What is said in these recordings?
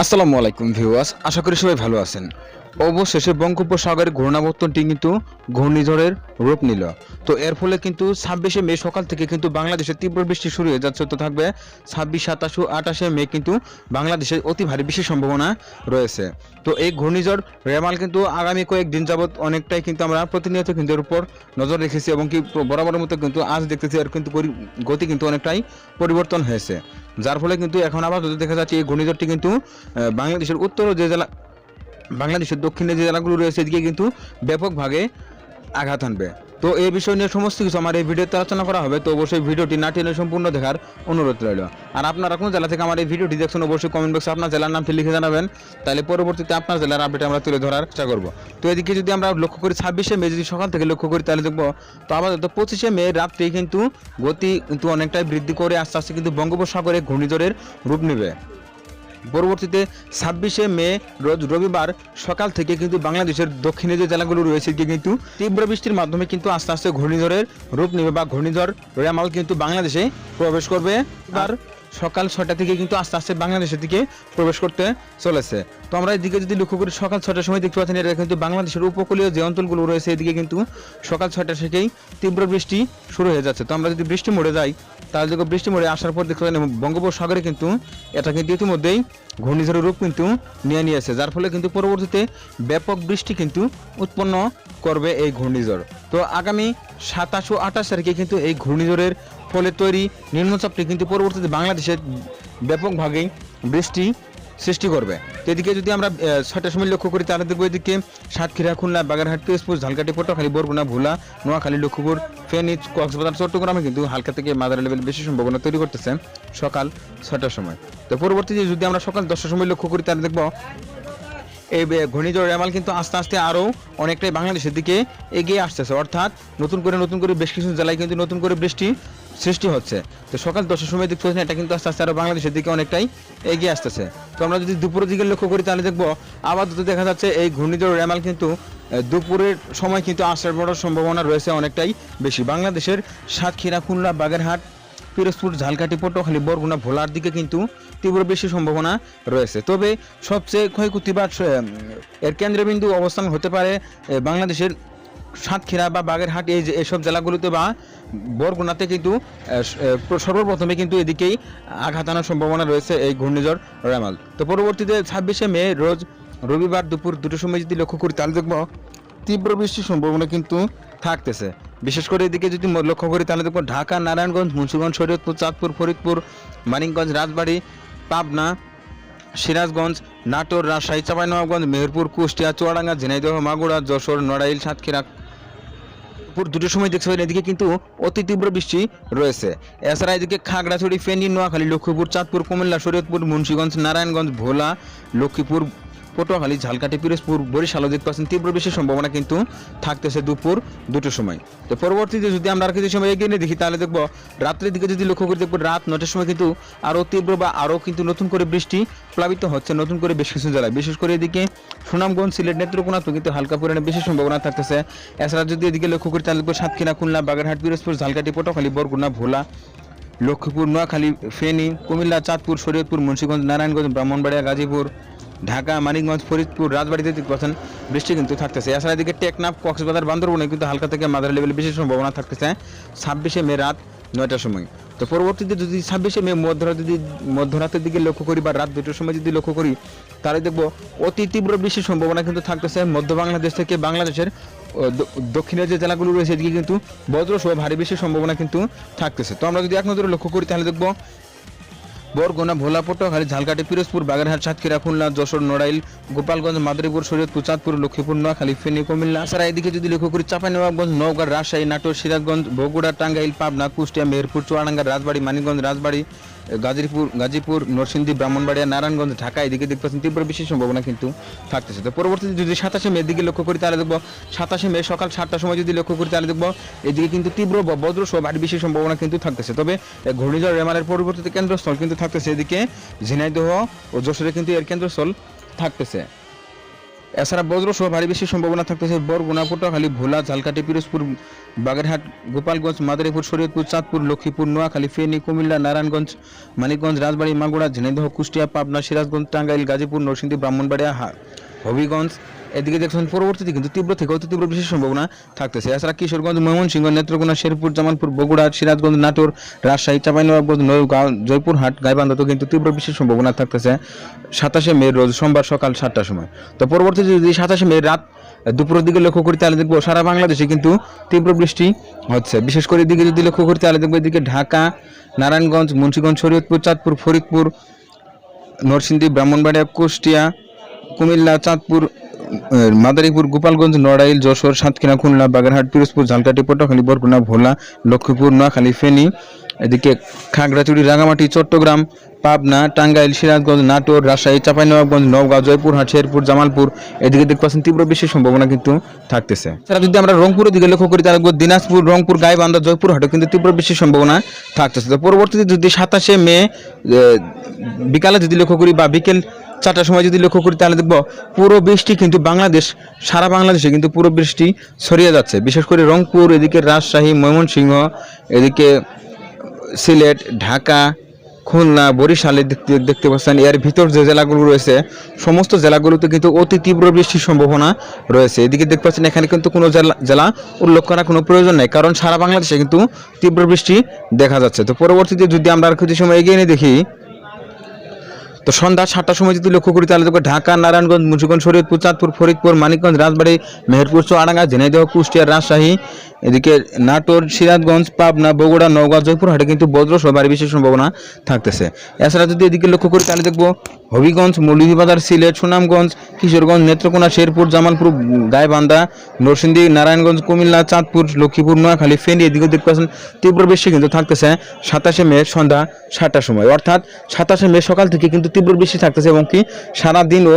আসসালামু আলাইকুম ভিউয়ার্স, আশা করি সবাই ভালো আছেন। অবশেষে বঙ্গোপসাগরের ঘূর্ণাবর্তনটি কিন্তু ঘূর্ণিঝড়ের রূপ নিল। তো এর ফলে কিন্তু ছাব্বিশে মে সকাল থেকে কিন্তু বাংলাদেশে তীব্র বৃষ্টি শুরু হয়ে যাচ্ছে, তো থাকবে ছাব্বিশ, সাতাশ ও আঠাশে মে কিন্তু বাংলাদেশে অতি ভারী বৃষ্টির সম্ভাবনা রয়েছে। তো এই ঘূর্ণিঝড় রেমাল কিন্তু আগামী কয়েকদিন যাবৎ অনেকটাই কিন্তু আমরা প্রতিনিয়ত কিন্তু এর উপর নজর রেখেছি এবং কি বরাবরের মতো কিন্তু আজ দেখতেছি এর কিন্তু গতি কিন্তু অনেকটাই পরিবর্তন হয়েছে। যার ফলে কিন্তু এখন আবার যদি দেখা যাচ্ছে এই ঘূর্ণিঝড়টি কিন্তু বাংলাদেশের উত্তর যে জেলা, বাংলাদেশের দক্ষিণে যে জেলাগুলো রয়েছে, এদিকে কিন্তু ব্যাপকভাবে আঘাত আনবে। তো এই বিষয় নিয়ে সমস্ত কিছু আমার এই ভিডিওতে আলোচনা করা হবে, তো অবশ্যই ভিডিওটি না টেনে সম্পূর্ণ দেখার অনুরোধ রইল। আর আপনারা কোন জেলা থেকে আমার এই ভিডিওটি দেখছেন, অবশ্যই কমেন্ট বক্সে আপনার জেলার নামটি লিখে জানাবেন, তাহলে পরবর্তীতে আপনার জেলার আপডেট আমরা তুলে ধরার চেষ্টা করব। তো এদিকে যদি আমরা লক্ষ্য করি, ছাব্বিশে মে যদি সকাল থেকে লক্ষ্য করি, তাহলে দেখব, তো আপাতত পঁচিশে মে রাত্রে কিন্তু গতি কিন্তু অনেকটাই বৃদ্ধি করে আস্তে আস্তে কিন্তু বঙ্গোপসাগরে ঘূর্ণিঝড়ের রূপ নেবে। পরবর্তীতে ছাব্বিশে মে রোজ রবিবার সকাল থেকে কিন্তু বাংলাদেশের দক্ষিণে যে জেলাগুলো রয়েছে কিন্তু তীব্র বৃষ্টির মাধ্যমে কিন্তু আস্তে আস্তে ঘূর্ণিঝড়ের রূপ নেবে বা ঘূর্ণিঝড় রেমাল কিন্তু বাংলাদেশে প্রবেশ করবে। আর সকাল ছটা থেকে কিন্তু আস্তে আস্তে বাংলাদেশের দিকে প্রবেশ করতে চলেছে। তো আমরা এদিকে যদি লক্ষ্য করি, সকাল ছটার সময় দেখতে পাচ্ছেন এটা কিন্তু বাংলাদেশের উপকূলীয় যে অঞ্চলগুলো রয়েছে, এদিকে কিন্তু সকাল ছটা থেকেই তীব্র বৃষ্টি শুরু হয়ে যাচ্ছে। তো আমরা যদি বৃষ্টি মোড়ে যাই, তাহলে দেখো বৃষ্টি মোড়ে আসার পর দেখতে পাচ্ছেন বঙ্গোপসাগরে কিন্তু এটা কিন্তু ইতিমধ্যেই ঘূর্ণিঝড়ের রূপ কিন্তু নিয়ে নিয়েছে, যার ফলে কিন্তু পরবর্তীতে ব্যাপক বৃষ্টি কিন্তু উৎপন্ন করবে এই ঘূর্ণিঝড়। তো আগামী সাতাশ ও আঠাশ তারিখে কিন্তু এই ঘূর্ণিঝড়ের ফলে তৈরি নিম্নচাপটি কিন্তু পরবর্তীতে বাংলাদেশের ব্যাপকভাবেই বৃষ্টি সৃষ্টি করবে। এদিকে যদি আমরা আহ, ছয়টার সময় লক্ষ্য করি তাহলে দেখব এদিকে সাতক্ষীরা খুলনা বাগেরহাট পিরোজপুর ঝালকাঠি পটুয়াখালী বরগুনা ভোলা নোয়াখালী লক্ষ্মীপুর ফেনী কক্সবাজার চট্টগ্রামে কিন্তু হালকা থেকে মাদার লেভেল বেশি সম্ভাবনা তৈরি করতেছে সকাল ছয়টার সময়। তো পরবর্তীতে যদি আমরা সকাল দশটার সময় লক্ষ্য করি তাহলে দেখব এই ঘূর্ণিঝড় রেমাল কিন্তু আস্তে আস্তে আরও অনেকটাই বাংলাদেশের দিকে এগিয়ে আসতেছে। অর্থাৎ নতুন করে নতুন করে বেশ কিছু জেলায় কিন্তু নতুন করে বৃষ্টি সৃষ্টি হচ্ছে। তো সকাল দশটার সময় দেখতে এটা কিন্তু আস্তে আস্তে আরও বাংলাদেশের দিকে অনেকটাই এগিয়ে আসতেছে। তো আমরা যদি দুপুরের দিকে লক্ষ্য করি, তাহলে দেখব আপাতত দেখা যাচ্ছে এই ঘূর্ণিঝড় রেমাল কিন্তু দুপুরের সময় কিন্তু আসার বড় সম্ভাবনা রয়েছে অনেকটাই বেশি। বাংলাদেশের সাতক্ষীরা, খুলনা, বাগেরহাট, পিরোজপুর, ঝালকাঠি, পটুয়াখালী, বরগুনা, ভোলার দিকে কিন্তু তীব্র বেশি সম্ভাবনা রয়েছে। তবে সবচেয়ে ক্ষয়ক্ষতি বা এর কেন্দ্রবিন্দু অবস্থান হতে পারে বাংলাদেশের সাতক্ষীরা বা বাগেরহাট, এই যে এসব জেলাগুলোতে বা বরগুনাতে কিন্তু সর্বপ্রথমে কিন্তু এদিকেই আঘাত আনার সম্ভাবনা রয়েছে এই ঘূর্ণিঝড় রেমাল। তো পরবর্তীতে ছাব্বিশে মে রোজ রবিবার দুপুর দুটোর সময় যদি লক্ষ্য করি, তাহলে দেখব তীব্র বৃষ্টির সম্ভাবনা কিন্তু থাকতেছে। বিশেষ করে এদিকে যদি লক্ষ্য করি, তাহলে দেখব ঢাকা, নারায়ণগঞ্জ, মুন্সিগঞ্জ, শরীয়তপুর, চাঁদপুর, ফরিদপুর, মানিকগঞ্জ, রাজবাড়ী, পাবনা, সিরাজগঞ্জ, নাটোর, রাজশাহী, চাঁপাইনবাবগঞ্জ, মেহেরপুর, কুষ্টিয়া, চুয়াডাঙ্গা, ঝিনাইদহ, মাগুরা, যশোর, নড়াইল, সাতক্ষীরা দুপুর দুটোর সময় দেখতে পাবেন এদিকে কিন্তু অতি তীব্র বৃষ্টি রয়েছে। এছাড়া এদিকে খাগড়াছড়ি, ফেনী, নোয়াখালী, লক্ষ্মীপুর, চাঁদপুর, কুমিল্লা, শরীয়তপুর, মুন্সীগঞ্জ, নারায়ণগঞ্জ, ভোলা, লক্ষ্মীপুর পটুয়াখালী, ঝালকাঠি, পিরোজপুর বরিশালও দেখতে পাচ্ছেন তীব্র বৃষ্টির সম্ভাবনা কিন্তু থাকতেছে দুপুর দুটোর সময়। তো পরবর্তীতে যদি আমরা আর কিছু সময় এগিয়ে নিয়ে দেখি, তাহলে দেখব রাত্রের দিকে যদি লক্ষ্য করি, দেখব রাত নটার সময় কিন্তু আরও তীব্র বা আরও কিন্তু নতুন করে বৃষ্টি প্লাবিত হচ্ছে, নতুন করে বেশ কিছু জেলায়। বিশেষ করে এদিকে সুনামগঞ্জ, সিলেট নেত্রকোনাতে কিন্তু হালকা পরিমাণে বেশি সম্ভাবনা থাকতেছে। এছাড়া যদি এদিকে লক্ষ্য করি, তাহলে দেখব সাতক্ষীরা, খুলনা, বাগেরহাট, পিরোজপুর, ঝালকাঠি, পটুয়াখালী, বরগুনা, ভোলা, লক্ষ্মীপুর, নোয়াখালী, ফেনী, কুমিল্লা, চাঁদপুর, শরীয়তপুর, মুন্সিগঞ্জ, নারায়ণগঞ্জ, ব্রাহ্মণবাড়িয়া, গাজীপুর ঢাকা, মানিকগঞ্জ, ফরিদপুর, রাজবাড়িতে পাচ্ছেন বৃষ্টি কিন্তু থাকতেছে। এছাড়া এদিকে টেকনাফ, কক্সবাজার, বান্দরবনে কিন্তু হালকা থেকে মাদার লেভেলে বেশি সম্ভাবনা থাকতেছে ছাব্বিশে মে রাত নয়টার সময়। তো পরবর্তীতে যদি ছাব্বিশে মে মধ্যরাত যদি মধ্যরাতের দিকে লক্ষ্য করি বা রাত দুটোর সময় যদি লক্ষ্য করি, তাহলে দেখব অতি তীব্র বৃষ্টির সম্ভাবনা কিন্তু থাকতেছে মধ্য বাংলাদেশ থেকে বাংলাদেশের দক্ষিণের যে জেলাগুলো রয়েছে এদিকে কিন্তু বজ্রসহ ভারী বৃষ্টির সম্ভাবনা কিন্তু থাকতেছে। তো আমরা যদি এক নজরে লক্ষ্য করি, তাহলে দেখব বরগুনা ভোলা পটুয়াখালী ঝালকাটি পিরোজপুর, বাগেরহাট, সাতক্ষীরা, খুলনা, যশোর, নড়াইল, গোপালগঞ্জ, মাদারীপুর, শরীয়তপুর, চাঁদপুর, লক্ষ্মীপুর, নোয়াখালী, ফেনী, কুমিল্লা। সারা এদিকে যদি লক্ষ্য করি চাঁপাইনবাবগঞ্জ, নওগাঁ, রাজশাহী, নাটোর, সিরাজগঞ্জ, বগুড়া, টাঙ্গাইল, পাবনা, কুষ্টিয়া, মেহেরপুর, চুয়াডাঙ্গা, রাজবাড়ী, মানিকগঞ্জ, রাজবাড়ী গাজীপুর গাজীপুর, নরসিংদী, ব্রাহ্মণবাড়িয়া, নারায়ণগঞ্জ, ঢাকা, এদিকে দেখতে পাচ্ছেন তীব্র বৃষ্টির সম্ভাবনা কিন্তু থাকতেছে। তো পরবর্তীতে যদি সাতাশে মে দিকে লক্ষ্য করি তাহলে দেখব সাতাশে মে সকাল সাতটার সময় যদি লক্ষ্য করি তাহলে দেখব এদিকে কিন্তু তীব্র বজ্র সহ ভারী বৃষ্টির সম্ভাবনা কিন্তু থাকতেছে। তবে ঘূর্ণিঝড় রেমালের পরিবর্তিত কেন্দ্রস্থল কিন্তু থাকতেছে। এদিকে ঝিনাইদহ ও যশোরে কিন্তু এর কেন্দ্রস্থল থাকতেছে। এছাড়া বজ্রসহ ভারী বেশি সম্ভাবনা থাকতেছে বরগুনা, পটুয়াখালী, ভোলা ঝালকাটি পিরোজপুর, বাগেরহাট, গোপালগঞ্জ, মাদারীপুর, শরীয়তপুর, চাঁদপুর, লক্ষ্মীপুর, নোয়াখালী, ফেনী, কুমিল্লা, নারায়ণগঞ্জ, মানিকগঞ্জ, রাজবাড়ী মাগুড়া ঝিনাইদহ, কুষ্টিয়া, পাবনা, সিরাজগঞ্জ, টাঙ্গাইল, গাজীপুর, নরসিংদী, ব্রাহ্মণবাড়িয়া হবিগঞ্জ এদিকে দেখছেন পরবর্তীতে কিন্তু তীব্র থেকে অতি তীব্র বিশেষ সম্ভাবনা থাকতেছে। এছাড়া কিশোরগঞ্জ, ময়মনসিংহ, নেত্রকোনা, শেরপুর, জামালপুর, বগুড়া, সিরাজগঞ্জ, নাটোর, রাজশাহী, চাঁপাইনবাবগঞ্জ নৌগাঁও জয়পুরহাট, গাইবান্ধাতেও কিন্তু তীব্র বিশেষ সম্ভাবনা থাকতেছে সাতাশে মে রোজ সোমবার সকাল সাতটার সময়। তো পরবর্তীতে যদি সাতাশে মে রাত দুপুরের দিকে লক্ষ্য করি তাহলে দেখব সারা বাংলাদেশে কিন্তু তীব্র বৃষ্টি হচ্ছে। বিশেষ করে এদিকে যদি লক্ষ্য করি তাহলে দেখব এদিকে ঢাকা, নারায়ণগঞ্জ, মুন্সীগঞ্জ, শরীয়তপুর, চাঁদপুর, ফরিদপুর, নরসিংদী, ব্রাহ্মণবাড়িয়া, কুষ্টিয়া, কুমিল্লা, চাঁদপুর মাদারীপুর, গোপালগঞ্জ, নড়াইল, যশোর, সাতক্ষীরা, খুলনা, বাগেরহাট, পিরোজপুর, ঝালকাঠি পটুয়াখালী বরগুনা, ভোলা, লক্ষ্মীপুর, নোয়াখালী, ফেনী, এদিকে খাগড়াছড়ি, রাঙামাটি, চট্টগ্রাম, পাবনা, টাঙ্গাইল, সিরাজগঞ্জ, নাটোর, রাজশাহী, চাঁপাইনবাবগঞ্জ, নওগাঁ, জয়পুরহাট, শেরপুর, জামালপুর, এদিকে দেখতে পাচ্ছেন তীব্র বৃষ্টির সম্ভাবনা কিন্তু থাকতেছে। এছাড়া যদি আমরা রংপুরের দিকে লক্ষ্য করি, তাহলে দিনাজপুর, রংপুর, গাইবান্ধা জয়পুরহাটে কিন্তু তীব্র বৃষ্টির সম্ভাবনা থাকতেছে। তো পরবর্তীতে যদি সাতাশে মে বিকালে যদি লক্ষ্য করি বা বিকেল চারটার সময় যদি লক্ষ্য করি, তাহলে দেখব পুরো বৃষ্টি কিন্তু বাংলাদেশ, সারা বাংলাদেশে কিন্তু পুরো বৃষ্টি ছড়িয়ে যাচ্ছে। বিশেষ করে রংপুর, এদিকে রাজশাহী, ময়মনসিংহ, এদিকে সিলেট, ঢাকা, খুলনা, বরিশালে দেখতে দেখতে পাচ্ছেন। এর ভিতর যে জেলাগুলো রয়েছে, সমস্ত জেলাগুলোতে কিন্তু অতি তীব্র বৃষ্টির সম্ভাবনা রয়েছে। এদিকে দেখতে পাচ্ছেন, এখানে কিন্তু কোনো জেলা জেলা উল্লেখ করার কোনো প্রয়োজন নেই, কারণ সারা বাংলাদেশে কিন্তু তীব্র বৃষ্টি দেখা যাচ্ছে। তো পরবর্তীতে যদি আমরা আর কিছু সময় এগিয়ে নিয়ে দেখি তো সন্ধ্যা সাতটার সময় যদি লক্ষ্য করি, তাহলে দেখব ঢাকা, নারায়ণগঞ্জ, মুন্সিগঞ্জ, শরীয়তপুর, চাঁদপুর, ফরিদপুর, মানিকগঞ্জ, রাজবাড়ী, মেহেরপুর, চুয়াডাঙ্গা, ঝিনাইদহ, কুষ্টিয়া, রাজশাহী, এদিকে নাটোর, সিরাজগঞ্জ, পাবনা, বগুড়া, নওগাঁ, জয়পুরহাটে কিন্তু বজ্র সহ ভারী বিশেষ সম্ভাবনা থাকতেছে। এছাড়া যদি এদিকে লক্ষ্য করি, তাহলে দেখব হবিগঞ্জ মৌলভীবাজার সিলেট, সুনামগঞ্জ, কিশোরগঞ্জ, নেত্রকোনা, শেরপুর, জামালপুর, গাইবান্ধা, নরসিংদী, নারায়ণগঞ্জ, কুমিল্লা, চাঁদপুর, লক্ষ্মীপুর, নোয়াখালী, ফেনী, এদিকে দেখতে পাচ্ছেন তীব্র বৃষ্টি কিন্তু থাকতেছে সাতাশে মে সন্ধ্যা সাতটার সময়। অর্থাৎ সাতাশে মে সকাল থেকে কিন্তু তীব্র বৃষ্টি থাকতেছে এবং কি সারাদিনও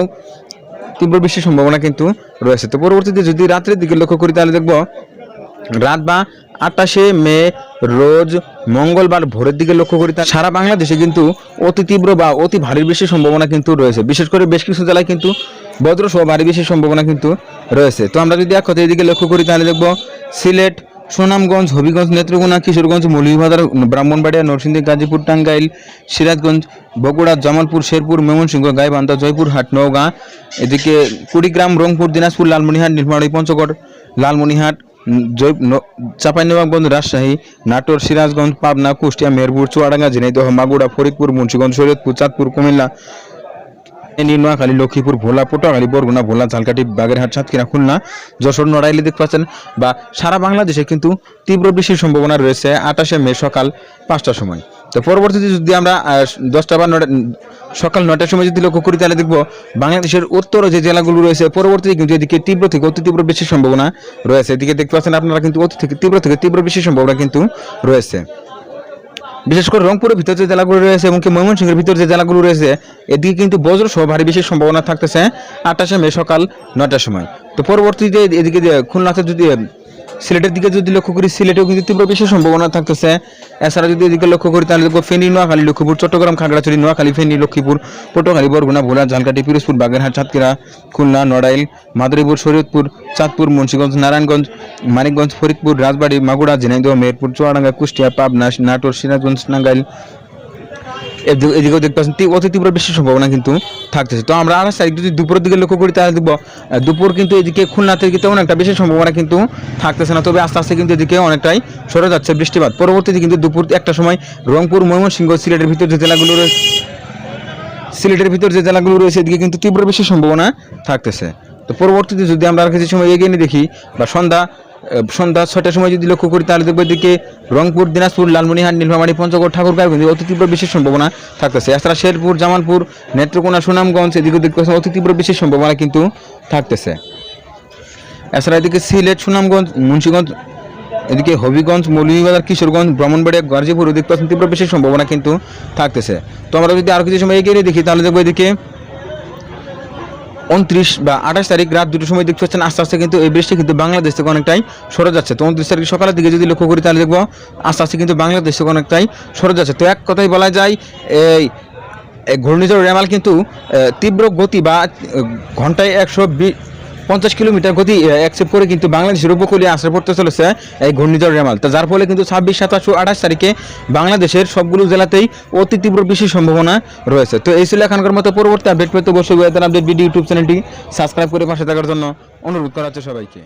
তীব্র বৃষ্টির সম্ভাবনা কিন্তু রয়েছে। তো পরবর্তীতে যদি রাত্রের দিকে লক্ষ্য করি, তাহলে দেখব রাত বা আটাশে মে, রোজ মঙ্গলবার ভোরের দিকে লক্ষ্য করি তা সারা বাংলাদেশে কিন্তু অতি তীব্র বা অতি ভারী বৃষ্টির সম্ভাবনা কিন্তু রয়েছে। বিশেষ করে বেশ কিছু জেলায় কিন্তু বজ্র সহ ভারী বৃষ্টির সম্ভাবনা কিন্তু রয়েছে। তো আমরা যদি এক কথা এদিকে লক্ষ্য করি, তাহলে দেখব সিলেট সুনামগঞ্জ, হবিগঞ্জ, নেত্রকোনা, কিশোরগঞ্জ, মৌলভীবাজার, ব্রাহ্মণবাড়িয়া, নরসিংদী, গাজীপুর, টাঙ্গাইল, সিরাজগঞ্জ, বগুড়া, জামালপুর, শেরপুর, ময়মনসিংহ, গাইবান্ধা জয়পুরহাট নওগাঁ, এদিকে কুড়িগ্রাম, রংপুর, দিনাজপুর, লালমনিহাট নীলমাড়ি পঞ্চগড়, লালমনিহাট, জয় চাঁপাইনবাবগঞ্জ রাজশাহী, নাটোর, সিরাজগঞ্জ, পাবনা, কুষ্টিয়া, মেহেরপুর, চুয়াডাঙ্গা, ঝিনাইদহ মাগুড়া ফরিদপুর, মুন্সিগঞ্জ, শরীয়তপুর, চাঁদপুর, কুমিল্লা নোয়াখালী, লক্ষ্মীপুর, ভোলা, পটুয়াখালী, বরগুনা, ভোলা, ঝালকাঠি, বাগেরহাট, সাতক্ষীরা, খুলনা, যশোর, নড়াইলে দেখতে পাচ্ছেন বা সারা বাংলাদেশে কিন্তু তীব্র বৃষ্টির সম্ভাবনা রয়েছে আঠাশে মে সকাল পাঁচটার সময়। তো পরবর্তীতে যদি আমরা দশটা বা সকাল নটার সময় যদি লক্ষ্য করি তাহলে দেখব বাংলাদেশের উত্তর যে জেলাগুলো রয়েছে পরবর্তীতে কিন্তু এদিকে তীব্র থেকে অতি তীব্র বৃষ্টির সম্ভাবনা রয়েছে। এদিকে দেখতে পাচ্ছেন আপনারা কিন্তু অতি থেকে তীব্র থেকে তীব্র বৃষ্টির সম্ভাবনা কিন্তু রয়েছে। বিশেষ করে রংপুরের ভিতর যে জেলাগুলো রয়েছে এবং ময়মনসিংহের ভিতর যে জেলাগুলো রয়েছে, এদিকে কিন্তু বজ্র সহ ভারী বেশি সম্ভাবনা থাকতেছে আটাশে মে সকাল নটার সময়। তো পরবর্তীতে এদিকে খুলনাতে যদি সিলেটের দিকে যদি লক্ষ্য করি, সিলেটেও কিন্তু তীব্র বেশি সম্ভাবনা থাকতেছে। এছাড়া যদি এদিকে লক্ষ্য করি, তাহলে দেখব ফেনী, নোয়াখালী, লক্ষ্মীপুর, চট্টগ্রাম, খাগড়াছড়ি, নোয়াখালী, ফেনী, লক্ষ্মীপুর, পটুয়াখালী, বরগুনা, ভোলা, ঝালকাঠি, পিরোজপুর, বাগেরহাট, সাতক্ষীরা, খুলনা, নড়াইল, মাদারীপুর, শরীয়তপুর, চাঁদপুর, মুন্সিগঞ্জ, নারায়ণগঞ্জ, মানিকগঞ্জ, ফরিদপুর, রাজবাড়ী মাগুড়া ঝিনাইদহ, মেহেরপুর, চুয়াডাঙ্গা, কুষ্টিয়া, পাবনা, নাটোর, সিরাজগঞ্জ টাঙ্গাইল এদিকে এদিকেও দেখতে পাচ্ছেন অতি তীব্র বৃষ্টির সম্ভাবনা কিন্তু থাকতেছে। তো আমরা আঠাশ তারিখ যদি দুপুরের দিকে লক্ষ্য করি, তাহলে দেখব দুপুর কিন্তু এদিকে খুলনা থেকে তেমন একটা বেশি সম্ভাবনা কিন্তু থাকতেছে না। তবে আস্তে আস্তে কিন্তু এদিকে অনেকটাই সরে যাচ্ছে বৃষ্টিপাত। পরবর্তীতে কিন্তু দুপুর একটা সময় রংপুর, ময়মনসিংহ সিলেটের ভিতর যে জেলাগুলো রয়েছে সিলেটের ভিতর যে জেলাগুলো রয়েছে, এদিকে কিন্তু তীব্র বেশি সম্ভাবনা থাকতেছে। তো পরবর্তীতে যদি আমরা আর কিছু সময় এগিয়ে নিয়ে দেখি, বা সন্ধ্যা সন্ধ্যা ছয়টার সময় যদি লক্ষ্য করি, তাহলে দেখব এদিকে রংপুর, দিনাজপুর লালমনিহাট নীলফামারী, পঞ্চগড়, ঠাকুরগাঁও কিন্তু অতি তীব্র বিশেষ সম্ভাবনা থাকতেছে। এছাড়া শেরপুর, জামালপুর, নেত্রকোনা, সুনামগঞ্জ এদিকে দেখতে অতি তীব্র বিশেষ সম্ভাবনা কিন্তু থাকতেছে। এছাড়া এদিকে সিলেট, সুনামগঞ্জ, মুন্সীগঞ্জ, এদিকে হবিগঞ্জ, মৌলভীবাজার, কিশোরগঞ্জ, ব্রাহ্মণবাড়িয়া গার্জিপুর পাচ্ছেন তীব্র বিশেষ সম্ভাবনা কিন্তু থাকতেছে। তো আমরা যদি আরও কিছু সময় এগিয়ে দেখি, তাহলে দেখব এদিকে উনত্রিশ বা আঠাশ তারিখ রাত দুটোর সময় দেখতে পাচ্ছেন আস্তে আস্তে কিন্তু এই বৃষ্টি কিন্তু বাংলাদেশ থেকে অনেকটাই সরে যাচ্ছে। তো উনত্রিশ তারিখ সকালের দিকে যদি লক্ষ্য করি তাহলে দেখব আস্তে আস্তে কিন্তু বাংলাদেশ থেকে অনেকটাই সরে যাচ্ছে। তো এক কথাই বলা যায়, এই ঘূর্ণিঝড় রেমাল কিন্তু তীব্র গতি বা ঘন্টায় একশো পঞ্চাশ কিলোমিটার গতি অ্যাকসেপ্ট করে কিন্তু বাংলাদেশের উপকূলে আশ্রয় পড়তে চলেছে এই ঘূর্ণিঝড় রেমাল। তা যার ফলে কিন্তু ছাব্বিশ, সাতাশ ও আঠাশ তারিখে বাংলাদেশের সবগুলো জেলাতেই অতি তীব্র বৃষ্টির সম্ভাবনা রয়েছে। তো এই ছিল এখানকার মতো পরবর্তী আপডেট পেতে অবশ্যই আপডেট ভিডিও ইউটিউব চ্যানেলটি সাবস্ক্রাইব করে পাশে থাকার জন্য অনুরোধ করা হচ্ছে সবাইকে।